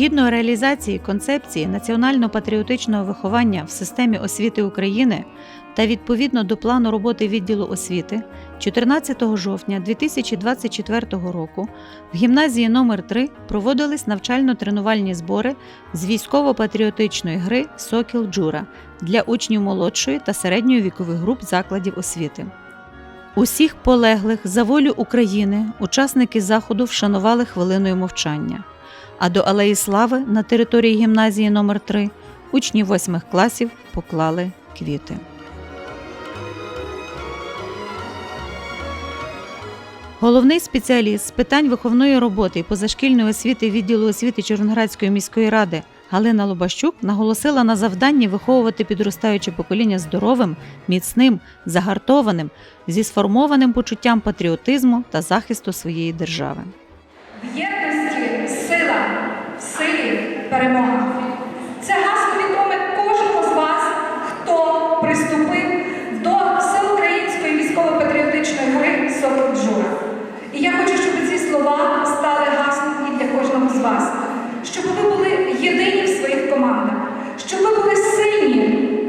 Згідно реалізації концепції національно-патріотичного виховання в системі освіти України та відповідно до плану роботи відділу освіти, 14 жовтня 2024 року в гімназії номер 3 проводились навчально-тренувальні збори з військово-патріотичної гри Сокіл Джура для учнів молодшої та середньої вікових груп закладів освіти. Усіх полеглих за волю України учасники заходу вшанували хвилиною мовчання. А до Алеї Слави на території гімназії номер 3 учні восьмих класів поклали квіти. Головний спеціаліст з питань виховної роботи і позашкільної освіти відділу освіти Чорноградської міської ради Галина Лобащук наголосила на завданні виховувати підростаюче покоління здоровим, міцним, загартованим, зі сформованим почуттям патріотизму та захисту своєї держави. Силі перемога. Це гасло відоме кожному з вас, хто приступив до всеукраїнської військово-патріотичної гри «Сокіл Джура». І я хочу, щоб ці слова стали гаслом для кожного з вас, щоб ви були єдині в своїх командах, щоб ви були сильні,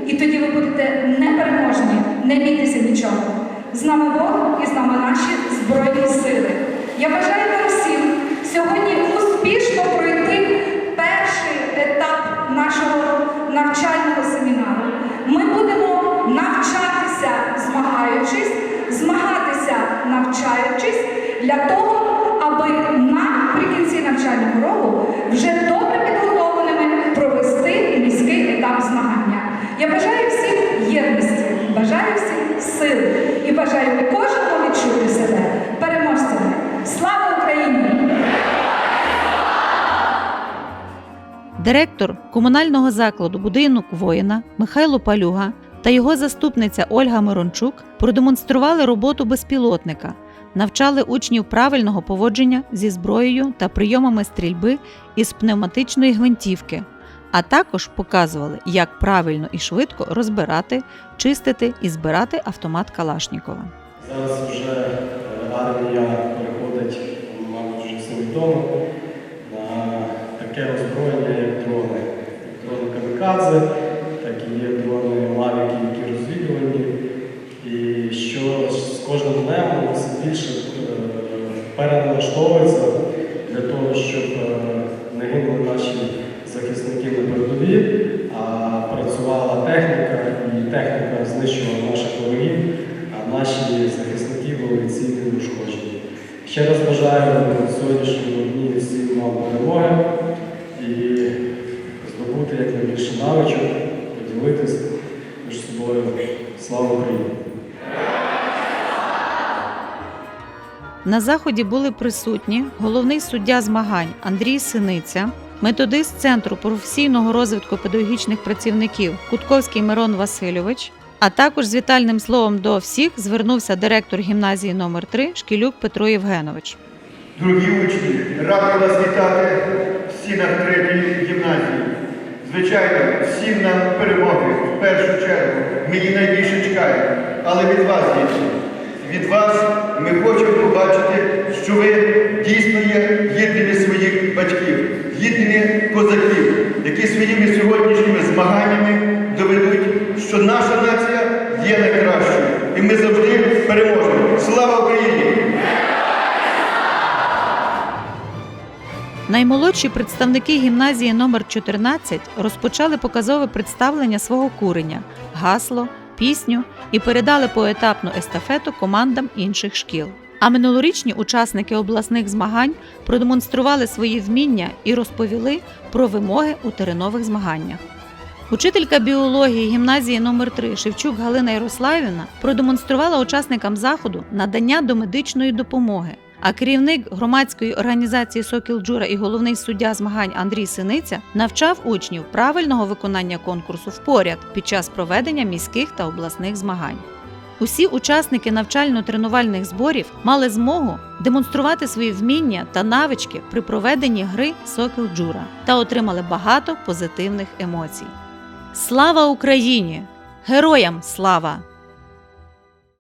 і тоді ви будете непереможні, не бійтеся нічого. З нами Бог і з нами наші Збройні сили. Я бажаю Директор комунального закладу будинок воїна Михайло Палюга та його заступниця Ольга Мирончук продемонстрували роботу безпілотника, навчали учнів правильного поводження зі зброєю та прийомами стрільби із пневматичної гвинтівки, а також показували, як правильно і швидко розбирати, чистити і збирати автомат Калашнікова. Зараз вже армія переходить, мабуть, вже на таке озброєння, як дрони. Як Дрони камікадзе, так і є дрони Мавіки, які розвідувані. І що з кожним днем все більше е, переналаштовується для того, щоб е, не гинули наші захисники на передовій, а працювала техніка, і техніка знищувала наших ворогів, а наші захисники були цілі ушкоджені. Ще раз бажаю сьогоднішньому дні всім вам перемоги і здобути якнайбільше навичок, поділитись між собою. Слава Україні! На заході були присутні головний суддя змагань Андрій Синиця, методист Центру професійного розвитку педагогічних працівників Кутковський Мирон Васильович. А також з вітальним словом до всіх звернувся директор гімназії номер 3 Шкілюк Петро Євгенович. Дорогі учні, радий вас вітати стінах третьої гімназії. Звичайно, всім нам перемоги в першу чергу. Її найбільше чекаємо. Але від вас, діти, від вас ми хочемо побачити, що ви дійсно є єдині своїх батьків, єдині козаків, які своїми сьогоднішніми змаганнями Наймолодші представники гімназії номер 14 розпочали показове представлення свого куреня, гасло, пісню і передали поетапну естафету командам інших шкіл. А минулорічні учасники обласних змагань продемонстрували свої вміння і розповіли про вимоги у теренових змаганнях. Учителька біології гімназії номер 3 Шевчук Галина Ярославівна продемонструвала учасникам заходу надання домедичної допомоги. А керівник громадської організації Сокіл Джура і головний суддя змагань Андрій Синиця навчав учнів правильного виконання конкурсу впоряд під час проведення міських та обласних змагань. Усі учасники навчально-тренувальних зборів мали змогу демонструвати свої вміння та навички при проведенні гри Сокіл Джура та отримали багато позитивних емоцій. Слава Україні! Героям слава!